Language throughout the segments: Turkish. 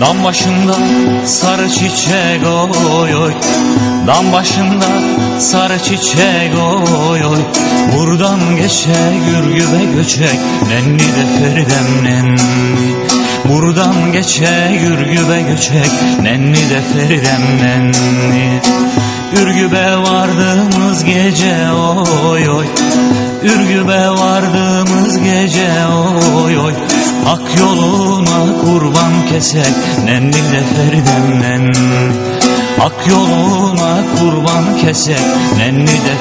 Dam başında sarı çiçek oy oy Dam başında sarı çiçek oy oy. Buradan geçe gürgübe göçek Nenni de feridem nenni. Buradan geçe gürgübe göçek Nenni de feridem nenni. Ürgübe vardığımız gece oy oy. Ürgübe vardığımız gece oy oy. Hak yoluna kurban kesek feridem nenni Hak yoluna kurban kesek Nenni de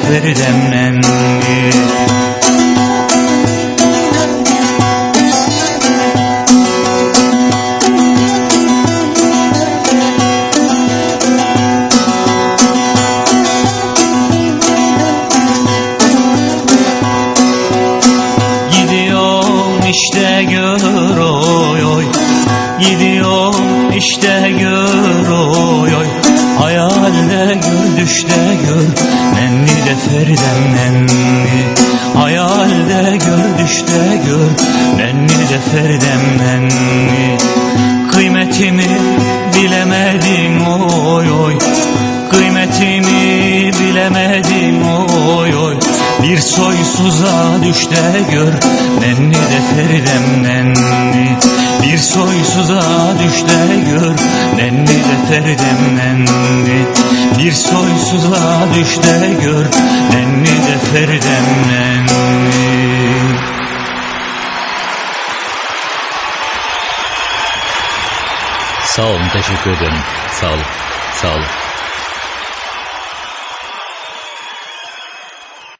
Gidiyorum işte gör oy oy Gidiyorum işte gör oy oy. Hayalde gör düşte gör. Nenni de feridem nenni. Hayalde gör düşte gör. Nenni de feridem nenni. Kıymetimi bilemedin oy oy. Kıymetimi bilemedin oy oy. Bir soysuza düş de gör. Nenni de feridem nenni soysuza düş de gör Nenni de nenni Bir soysuza düş de gör Nenni de nenni Sağ olun, teşekkür ederim. Sağ olun, sağ olun.